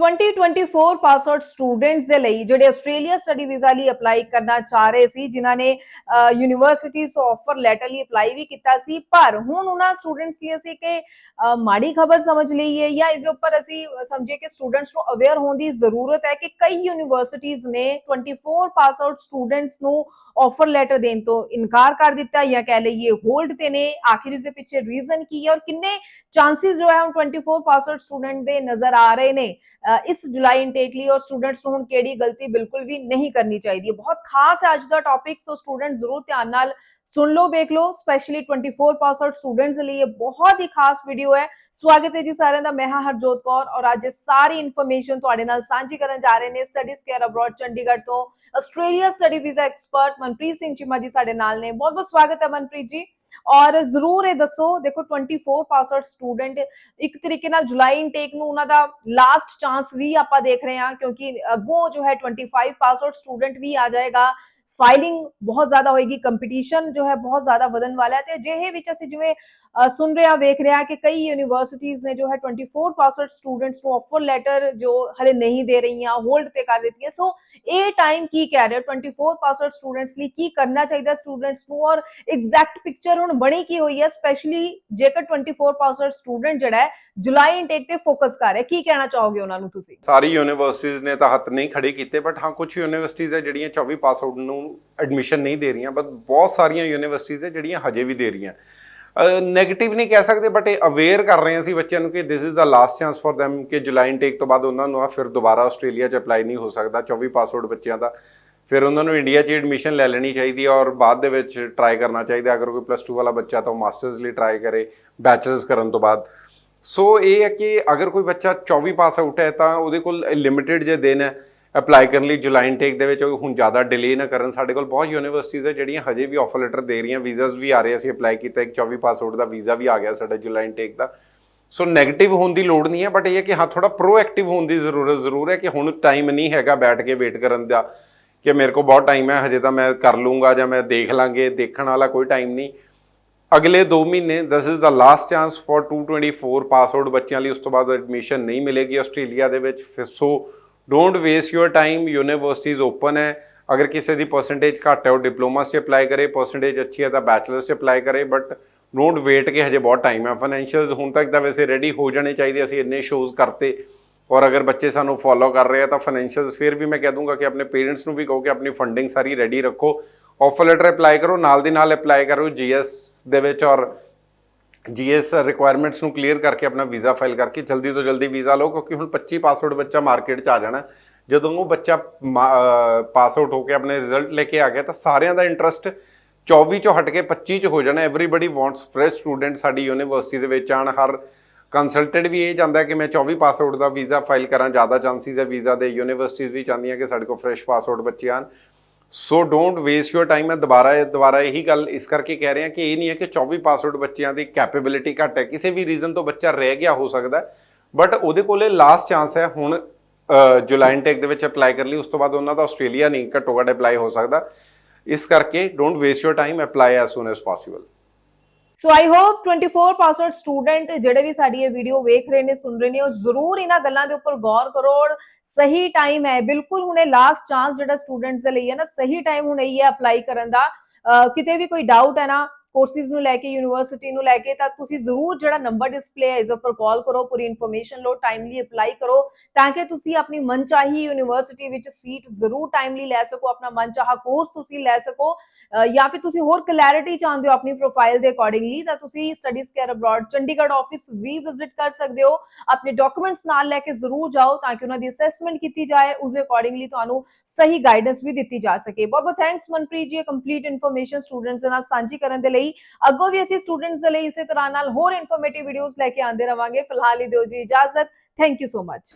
2024 ਪਾਸ out students ਦੇ ਲਈ ਜਿਹੜੇ ਆਸਟ੍ਰੇਲੀਆ ਸਟੱਡੀ ਵੀਜ਼ਾ ਲਈ ਅਪਲਾਈ ਕਰਨਾ ਚਾਹ ਰਹੇ ਸੀ ਜਿਨ੍ਹਾਂ ਨੇ ਯੂਨੀਵਰਸਿਟੀਜ਼ ਤੋਂ ਆਫਰ ਲੈਟਰ ਲਈ ਅਪਲਾਈ ਵੀ ਕੀਤਾ ਸੀ ਪਰ ਹੁਣ ਉਹਨਾਂ ਸਟੂਡੈਂਟਸ ਲਈ ਅਸੀਂ ਕਿ ਅ, ਮਾੜੀ ਖਬਰ ਸਮਝ ਲਈਏ ਜਾਂ ਇਸ ਦੇ ਉੱਪਰ ਅਸੀਂ ਸਮਝੇ ਕਿ ਸਟੂਡੈਂਟਸ ਨੂੰ ਅਵੇਅਰ ਹੋਣ ਦੀ ਜ਼ਰੂਰਤ ਹੈ ਕਿ ਕਈ ਯੂਨੀਵਰਸਿਟੀਜ਼ ਨੇ 24 ਪਾਸ ਆਊਟ ਸਟੂਡੈਂਟਸ ਨੂੰ ਆਫਰ ਲੈਟਰ ਦੇਣ ਤੋਂ ਇਨਕਾਰ ਕਰ ਦਿੱਤਾ ਜਾਂ ਕਹਿ ਲਈਏ ਹੋਲਡ ਤੇ ਨੇ ਆਖਿਰ ਇਸ ਦੇ ਪਿੱਛੇ ਰੀਜ਼ਨ ਕੀ ਹੈ ਔਰ ਕਿੰਨੇ ਚਾਂਸਸ ਜੋ ਹੈ ਹੁਣ 24 ਪਾਸ ਆਊਟ ਸਟੂਡੈਂਟ ਦੇ ਨਜ਼ਰ ਆ ਰਹੇ ਨੇ ਅ, ਇਸ ਜੁਲਾਈ ਇਨਟੇਕ ਲਈ ਔਰ ਸਟੂਡੈਂਟਸ ਨੂੰ ਹੁਣ ਕਿਹੜੀ ਗਲਤੀ ਬਿਲਕੁਲ ਵੀ ਨਹੀਂ ਕਰਨੀ ਚਾਹੀਦੀ। ਹੈ ਬਹੁਤ ਖਾਸ ਹੈ ਅੱਜ ਦਾ ਟੌਪਿਕ ਸੋ ਸਟੂਡੈਂਟ ਜ਼ਰੂਰ ਧਿਆਨ ਨਾਲ ਸੁਣ ਲਓ, ਵੇਖ ਲਓ ਸਪੈਸ਼ਲੀ 24 ਪਾਸ ਆਊਟ ਸਟੂਡੈਂਟਸ ਲਈ ਇਹ ਬਹੁਤ ਹੀ ਖਾਸ ਵੀਡੀਓ ਹੈ। ਸਵਾਗਤ ਹੈ ਜੀ ਸਾਰਿਆਂ ਦਾ, ਮੈਂ ਹਾਂ ਹਰਜੋਤ ਕੌਰ ਔਰ ਅੱਜ ਸਾਰੀ ਇਨਫੋਰਮੇਸ਼ਨ ਤੁਹਾਡੇ ਨਾਲ ਸਾਂਝੀ ਕਰਨ ਜਾ ਰਹੇ ਨੇ ਸਟੱਡੀਜ਼ ਕੇਅਰ ਅਬਰੋਡ ਚੰਡੀਗੜ੍ਹ ਤੋਂ। Australia study visa expert Manpreet Singh Cheema ji ਸਾਡੇ ਨਾਲ ਨੇ। ਬਹੁਤ ਬਹੁਤ ਸਵਾਗਤ ਹੈ ਮਨਪ੍ਰੀਤ ਜੀ। ਔਰ ਜ਼ਰੂਰ ਇਹ ਦੱਸੋ, ਦੇਖੋ 24 ਪਾਸ ਆਊਟ ਸਟੂਡੈਂਟ ਇੱਕ ਤਰੀਕੇ ਨਾਲ ਜੁਲਾਈ ਇਨਟੇਕ ਨੂੰ ਉਹਨਾਂ ਦਾ ਲਾਸਟ ਚਾਂਸ ਵੀ ਆਪਾਂ ਦੇਖ ਰਹੇ ਹਾਂ, ਕਿਉਂਕਿ ਅੱਗੋਂ ਜੋ ਹੈ 25 ਪਾਸ ਆਊਟ ਸਟੂਡੈਂਟ ਵੀ ਆ ਜਾਏਗਾ। ਫਾਈਲਿੰਗ ਬਹੁਤ ਜ਼ਿਆਦਾ ਹੋਏਗੀ ਕੰਪੀਟੀਸ਼ਨ ਜੋ ਹੈ ਬਹੁਤ ਜ਼ਿਆਦਾ ਵਧਣ ਵਾਲਾ ਹੈ ਤੇ ਅਜਿਹੇ ਵਿੱਚ ਅਸੀਂ ਜਿਵੇਂ ਸੁਣ ਰਿਹਾ, ਵੇਖ ਰਿਹਾ ਕਿ ਕਈ ਯੂਨੀਵਰਸਿਟੀਜ਼ ਨੇ ਜੋ ਹੈ 24 ਪਾਸ ਸਟੂਡੈਂਟਸ ਨੂੰ ਆਫਰ ਲੈਟਰ ਜੋ ਹਲੇ ਨਹੀਂ ਦੇ ਰਹੀਆਂ ਹੋਲਡ ਤੇ ਕਰ ਦਿੱਤੀਆਂ। ਸੋ ਇਹ ਟਾਈਮ ਕੀ ਕਹਿ ਰਿਹਾ 24 ਪਾਸ ਸਟੂਡੈਂਟਸ ਲਈ ਕੀ ਕਰਨਾ ਚਾਹੀਦਾ ਸਟੂਡੈਂਟਸ ਨੂੰ? ਔਰ ਐਗਜ਼ੈਕਟ ਪਿਕਚਰ ਹੁਣ ਬਣੀ ਕੀ ਹੋਈ ਹੈ? ਸਪੈਸ਼ਲੀ ਜੇਕਰ 24 ਪਾਸ ਸਟੂਡੈਂਟ ਜਿਹੜਾ ਹੈ ਜੁਲਾਈ ਇਨਟੇਕ ਤੇ ਫੋਕਸ ਕਰ ਰਿਹਾ, ਕੀ ਕਹਿਣਾ ਚਾਹੋਗੇ ਉਹਨਾਂ ਨੂੰ ਤੁਸੀਂ? ਸਾਰੀ ਯੂਨੀਵਰਸਿਟੀਜ਼ ਨੇ ਤਾਂ ਹੱਥ ਨਹੀਂ ਖੜੇ ਕੀਤੇ ਬਟ ਹਾਂ ਕੁਝ ਯੂਨੀਵਰਸਿਟੀਜ਼ ਹੈ ਜਿਹੜੀਆਂ 24 ਪਾਸ ਆਊਟ ਨੂੰ ਐਡਮਿਸ਼ਨ ਨਹੀਂ ਦੇ ਰਹੀਆਂ ਬਟ ਬਹੁਤ ਸਾਰੀਆਂ ਯੂਨੀਵਰਸਿਟੀਜ਼ ਹੈ ਜਿਹੜੀਆਂ ਹਜੇ ਵੀ ਦੇ ਰਹੀਆਂ। ਨੈਗੇਟਿਵ ਨਹੀਂ ਕਹਿ ਸਕਦੇ ਬਟ ਇਹ ਅਵੇਅਰ ਕਰ ਰਹੇ ਹਾਂ ਅਸੀਂ ਬੱਚਿਆਂ ਨੂੰ ਕਿ this is the last chance for them ਕਿ ਜੁਲਾਈ ਇਨਟੇਕ ਤੋਂ ਬਾਅਦ ਉਹਨਾਂ ਨੂੰ ਆ ਫਿਰ ਦੁਬਾਰਾ ਆਸਟ੍ਰੇਲੀਆ 'ਚ ਅਪਲਾਈ ਨਹੀਂ ਹੋ ਸਕਦਾ 24 ਪਾਸ ਆਊਟ ਬੱਚਿਆਂ ਦਾ। ਫਿਰ ਉਹਨਾਂ ਨੂੰ ਇੰਡੀਆ 'ਚ ਐਡਮਿਸ਼ਨ ਲੈ ਲੈਣੀ ਚਾਹੀਦੀ ਹੈ ਔਰ ਬਾਅਦ ਦੇ ਵਿੱਚ ਟਰਾਈ ਕਰਨਾ ਚਾਹੀਦਾ, ਅਗਰ ਕੋਈ ਪਲੱਸ 2 ਵਾਲਾ ਬੱਚਾ ਤਾਂ ਉਹ ਮਾਸਟਰਸ ਲਈ ਟਰਾਈ ਕਰੇ ਬੈਚਲਰਸ ਕਰਨ ਤੋਂ ਬਾਅਦ। ਸੋ ਇਹ ਹੈ ਕਿ ਅਗਰ ਕੋਈ ਬੱਚਾ 24 ਪਾਸ ਆਊਟ ਹੈ ਤਾਂ ਉਹਦੇ ਕੋਲ ਲਿਮਿਟਿਡ ਜੇ ਦਿਨ ਹੈ ਅਪਲਾਈ ਕਰਨ ਲਈ ਜੁਲਾਈ ਇਨਟੇਕ ਦੇ ਵਿੱਚ ਹੁਣ ਜ਼ਿਆਦਾ ਡਿਲੇ ਨਾ ਕਰਨ। ਸਾਡੇ ਕੋਲ ਬਹੁਤ ਯੂਨੀਵਰਸਿਟੀਜ਼ ਹੈ ਜਿਹੜੀਆਂ ਹਜੇ ਵੀ ਆਫਰ ਲੈਟਰ ਦੇ ਰਹੀਆਂ ਵੀਜ਼ਾਸ ਵੀ ਆ ਰਹੇ ਅਸੀਂ ਅਪਲਾਈ ਕੀਤਾ, ਇੱਕ 24 ਪਾਸ ਆਊਟ ਦਾ ਵੀਜ਼ਾ ਵੀ ਆ ਗਿਆ ਸਾਡਾ ਜੁਲਾਈ ਇਨਟੇਕ ਦਾ। ਸੋ 네ਗੇਟਿਵ ਹੋਣ ਦੀ ਲੋੜ ਨਹੀਂ ਹੈ ਬਟ ਇਹ ਹੈ ਕਿ ਹਾਂ ਥੋੜਾ ਪ੍ਰੋਐਕਟਿਵ ਹੋਣ ਦੀ ਜ਼ਰੂਰਤ, ਜ਼ਰੂਰ ਹੈ ਕਿ ਹੁਣ ਟਾਈਮ ਨਹੀਂ ਹੈਗਾ ਬੈਠ ਕੇ ਵੇਟ ਕਰਨ ਦਾ ਕਿ ਮੇਰੇ ਕੋਲ ਬਹੁਤ ਟਾਈਮ ਹੈ, ਹਜੇ ਤਾਂ ਮੈਂ ਕਰ ਲੂੰਗਾ ਜਾਂ ਮੈਂ ਦੇਖ ਲਾਂਗੇ, ਦੇਖਣ ਵਾਲਾ ਕੋਈ ਟਾਈਮ ਨਹੀਂ। ਅਗਲੇ 2 ਮਹੀਨੇ this is the last chance for 224 pass out ਬੱਚਿਆਂ ਲਈ। ਉਸ ਤੋਂ ਬਾਅਦ ਐਡਮਿਸ਼ਨ ਨਹੀਂ ਮਿਲੇਗੀ ਆਸਟ੍ਰੇਲੀਆ ਦੇ ਵਿੱਚ। ਫਿਰ so don't waste your time universities open ਹੈ ਅਗਰ ਕਿਸੇ ਦੀ ਪਰਸੈਂਟੇਜ ਘੱਟ ਹੈ ਉਹ ਡਿਪਲੋਮਾਸ 'ਚ ਅਪਲਾਈ ਕਰੇ ਪਰਸੈਂਟੇਜ ਅੱਛੀ ਹੈ ਤਾਂ ਬੈਚਲਰਸ 'ਚ ਅਪਲਾਈ ਕਰੇ ਬਟ ਡੋਂਟ ਵੇਟ ਕਿ ਹਜੇ ਬਹੁਤ ਟਾਈਮ ਹੈ ਫਾਈਨੈਂਸ਼ੀਅਲਸ ਹੁਣ ਤੱਕ ਤਾਂ ਵੈਸੇ ਰੈਡੀ ਹੋ ਜਾਣੇ ਚਾਹੀਦੇ ਅਸੀਂ ਇੰਨੇ ਸ਼ੋਜ਼ ਕਰਤੇ ਔਰ ਅਗਰ ਬੱਚੇ ਸਾਨੂੰ ਫੋਲੋ ਕਰ ਰਹੇ ਆ ਤਾਂ ਫਾਈਨੈਂਸ਼ੀਅਲਸ ਫਿਰ ਵੀ ਮੈਂ ਕਹਿ ਦੂੰਗਾ ਕਿ ਆਪਣੇ ਪੇਰੈਂਟਸ ਨੂੰ ਵੀ ਕਹੋ ਕਿ ਆਪਣੀ ਫੰਡਿੰਗ ਸਾਰੀ ਰੈਡੀ ਰੱਖੋ ਆਫਰ ਲੈਟਰ ਅਪਲਾਈ ਕਰੋ ਨਾਲ ਦੀ ਨਾਲ ਅਪਲਾਈ ਕਰੋ ਜੀਐਸ ਦੇ ਵਿੱਚ ਔਰ ਜੀਐਸ ਰਿਕੁਆਇਰਮੈਂਟਸ ਨੂੰ ਕਲੀਅਰ ਕਰਕੇ ਆਪਣਾ ਵੀਜ਼ਾ ਫਾਈਲ ਕਰਕੇ ਜਲਦੀ ਤੋਂ ਜਲਦੀ ਵੀਜ਼ਾ ਲਓ, ਕਿਉਂਕਿ ਹੁਣ 25 ਪਾਸਵਰਡ ਬੱਚਾ ਮਾਰਕੀਟ 'ਚ ਆ ਜਾਣਾ ਜਦੋਂ ਉਹ ਬੱਚਾ ਪਾਸ ਆਊਟ ਹੋ ਕੇ ਆਪਣੇ ਰਿਜ਼ਲਟ ਲੈ ਕੇ ਆ ਗਿਆ, ਤਾਂ ਸਾਰਿਆਂ ਦਾ ਇੰਟਰਸਟ 24 ਚੋਂ ਹਟ ਕੇ 25 ਚ ਹੋ ਜਾਣਾ ਐਵਰੀਬਾਡੀ ਵਾਂਟਸ ਫਰੈਸ਼ ਸਟੂਡੈਂਟ ਸਾਡੀ ਯੂਨੀਵਰਸਿਟੀ ਦੇ ਵਿੱਚ ਆਣ ਹਰ ਕੰਸਲਟੈਂਟ ਵੀ ਇਹ ਚਾਹੁੰਦਾ ਕਿ ਮੈਂ 24 ਪਾਸ ਆਊਟ ਦਾ ਵੀਜ਼ਾ ਫਾਈਲ ਕਰਾਂ। ਜ਼ਿਆਦਾ ਚਾਂਸਿਸ ਹੈ ਵੀਜ਼ਾ ਦੇ ਯੂਨੀਵਰਸਿਟੀਜ਼ ਵੀ ਚਾਹੁੰਦੀਆਂ ਕਿ ਸਾਡੇ ਕੋਲ ਫਰੈਸ਼ ਪਾਸ ਆਊਟ ਬੱਚੇ ਆਣ so don't waste your time ਮੈਂ ਦੁਬਾਰਾ ਦੁਬਾਰਾ ਇਹੀ ਗੱਲ ਇਸ ਕਰਕੇ ਕਹਿ ਰਿਹਾ ਕਿ ਇਹ ਨਹੀਂ ਹੈ ਕਿ 24 ਪਾਸਵਰਡ ਬੱਚਿਆਂ ਦੀ ਕੈਪੇਬਿਲਿਟੀ ਘੱਟ ਹੈ। ਕਿਸੇ ਵੀ ਰੀਜ਼ਨ ਤੋਂ ਬੱਚਾ ਰਹਿ ਗਿਆ ਹੋ ਸਕਦਾ ਬਟ ਉਹਦੇ ਕੋਲੇ ਲਾਸਟ ਚਾਂਸ ਹੈ। ਹੁਣ ਜੁਲਾਈ ਟੈਕ ਦੇ ਵਿੱਚ ਅਪਲਾਈ ਕਰ ਲਈ। ਉਸ ਤੋਂ ਬਾਅਦ ਉਹਨਾਂ ਦਾ ਆਸਟ੍ਰੇਲੀਆ ਨਹੀਂ ਘੱਟੋ ਘੱਟ ਅਪਲਾਈ ਹੋ ਸਕਦਾ। ਇਸ ਕਰਕੇ don't waste your time apply as soon as possible so I hope 24 pass out student ਜਿਹੜੇ ਵੀ ਸਾਡੀ ਇਹ ਵੀਡੀਓ ਵੇਖ ਰਹੇ ਨੇ, ਸੁਣ ਰਹੇ ਨੇ, ਉਹ ਜ਼ਰੂਰ ਇਹਨਾਂ ਗੱਲਾਂ ਦੇ ਉੱਪਰ ਗੌਰ ਕਰੋ ਸਹੀ ਟਾਈਮ ਹੈ। ਬਿਲਕੁਲ ਹੁਣੇ ਲਾਸਟ ਚਾਂਸ ਜਿਹੜਾ ਸਟੂਡੈਂਟਸ ਦੇ ਲਈ ਹੈ ਨਾ, ਸਹੀ ਟਾਈਮ ਹੁਣ ਇਹ ਹੈ ਅਪਲਾਈ ਕਰਨ ਦਾ। ਅਹ ਕਿਤੇ ਵੀ ਕੋਈ ਡਾਊਟ ਹੈ ਨਾ ਕੋਰਸਿਸ ਨੂੰ ਲੈ ਕੇ ਯੂਨੀਵਰਸਿਟੀ ਨੂੰ ਲੈ ਕੇ, ਤਾਂ ਤੁਸੀਂ ਜ਼ਰੂਰ ਜਿਹੜਾ ਨੰਬਰ ਡਿਸਪਲੇ ਹੈ, ਇਸ ਉੱਪਰ ਕਾਲ ਕਰੋ, ਪੂਰੀ ਇਨਫੋਰਮੇਸ਼ਨ ਲਓ ਟਾਈਮਲੀ ਅਪਲਾਈ ਕਰੋ, ਤਾਂ ਕਿ ਤੁਸੀਂ ਆਪਣੀ ਮਨਚਾਹੀ ਯੂਨੀਵਰਸਿਟੀ ਵਿੱਚ ਸੀਟ ਜ਼ਰੂਰ ਟਾਈਮਲੀ ਲੈ ਸਕੋ, ਆਪਣਾ ਮਨਚਾਹਾ ਕੋਰਸ ਤੁਸੀਂ ਲੈ ਸਕੋ, ਅਹ, ਜਾਂ ਫਿਰ ਤੁਸੀਂ ਹੋਰ ਕਲੈਰਿਟੀ ਚਾਹੁੰਦੇ ਹੋ ਆਪਣੀ ਪ੍ਰੋਫਾਈਲ ਦੇ ਅਕੋਰਡਿੰਗਲੀ ਤਾਂ ਤੁਸੀਂ studies care abroad Chandigarh office ਵੀ ਵਿਜ਼ਿਟ ਕਰ ਸਕਦੇ ਹੋ, ਆਪਣੇ ਡਾਕੂਮੈਂਟਸ ਨਾਲ ਲੈ ਕੇ ਜ਼ਰੂਰ ਜਾਓ, ਤਾਂ ਕਿ ਉਹਨਾਂ ਦੀ ਅਸੈਸਮੈਂਟ ਕੀਤੀ ਜਾਏ, ਉਸ ਦੇ ਅਕੋਰਡਿੰਗਲੀ ਤੁਹਾਨੂੰ ਸਹੀ ਗਾਈਡੈਂਸ ਵੀ ਦਿੱਤੀ ਜਾ ਸਕੇ। ਬਹੁਤ ਬਹੁਤ thanks Manpreet ji complete information students ਦੇ ਨਾਲ ਸਾਂਝੀ ਕਰਨ ਦੇ ਲਈ। ਅੱਗੋਂ ਵੀ ਅਸੀਂ ਸਟੂਡੈਂਟਸ ਦੇ ਲਈ ਇਸੇ ਤਰ੍ਹਾਂ ਨਾਲ ਹੋਰ ਇਨਫੋਰਮੇਟਿਵ ਵੀਡੀਓਜ਼ ਲੈ ਕੇ ਆਉਂਦੇ ਰਵਾਂਗੇ। ਫਿਲਹਾਲ ਹੀ ਦਿਓ ਜੀ ਇਜਾਜ਼ਤ। Thank you so much